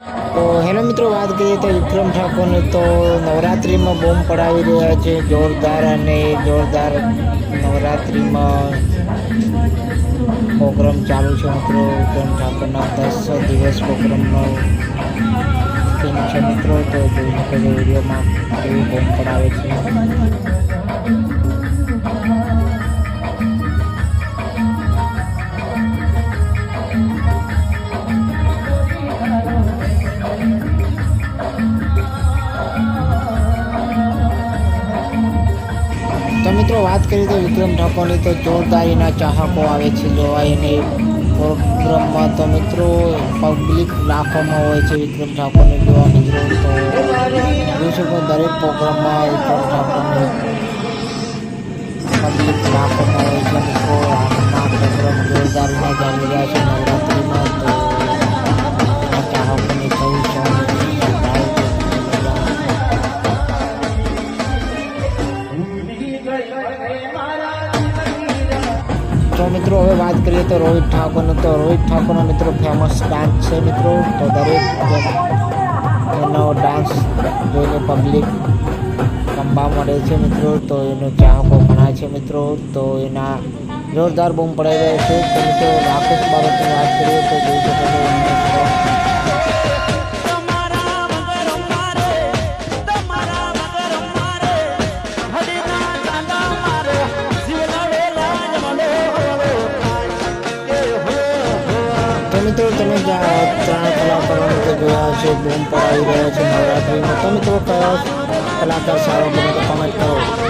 તો હેલો મિત્રો, વાત કરીએ તો વિક્રમ ઠાકોરને. તો નવરાત્રિમાં બોમ્બ પડાવી રહ્યા છે જોરદાર અને જોરદાર નવરાત્રિમાં પ્રોગ્રામ ચાલુ છે મિત્રો. વિક્રમ ઠાકોરના દસ દિવસ પ્રોગ્રામનો છે મિત્રો. તો જોઈ શકો વિડીયોમાં કેવી બોમ્બ પડાવે છે. તો મિત્રો વાત કરીએ તો વિક્રમ ઠાકોરની તો જોરદાર એના ચાહકો આવે છે જોવા એને પ્રોગ્રામમાં તો મિત્રો પબ્લિક લાખોમાં હોય છે વિક્રમ ઠાકોરને જોવા મિત્રો તો. જોઈ શકો દરેક પ્રોગ્રામમાં વિક્રમ ઠાકોરને પબ્લિક લાખોમાં તો મિત્રો, હવે વાત કરીએ તો રોહિત ઠાકોરનો. તો રોહિત ઠાકોરનો મિત્રો ફેમસ ડાન્સ છે મિત્રો. તો દરેક એનો ડાન્સ જોઈને પબ્લિક રમવા મળે છે મિત્રો. તો એનો ચાહકો ઘણા છે મિત્રો. તો એના જોરદાર બૂમ પડાઈ રહ્યા છે. તો મિત્રો, રાકેશ બાબતની વાત કરીએ તો જોઈ શકો મિત્રો, તમે જ્યાં ત્રણ કલાકારોને તો જોયા છે બૂમ આવી રહ્યા છે, નવરાત્રિમાં. તો મિત્રો, કયો કલાકાર સારો બને તો કમેન્ટ કરો.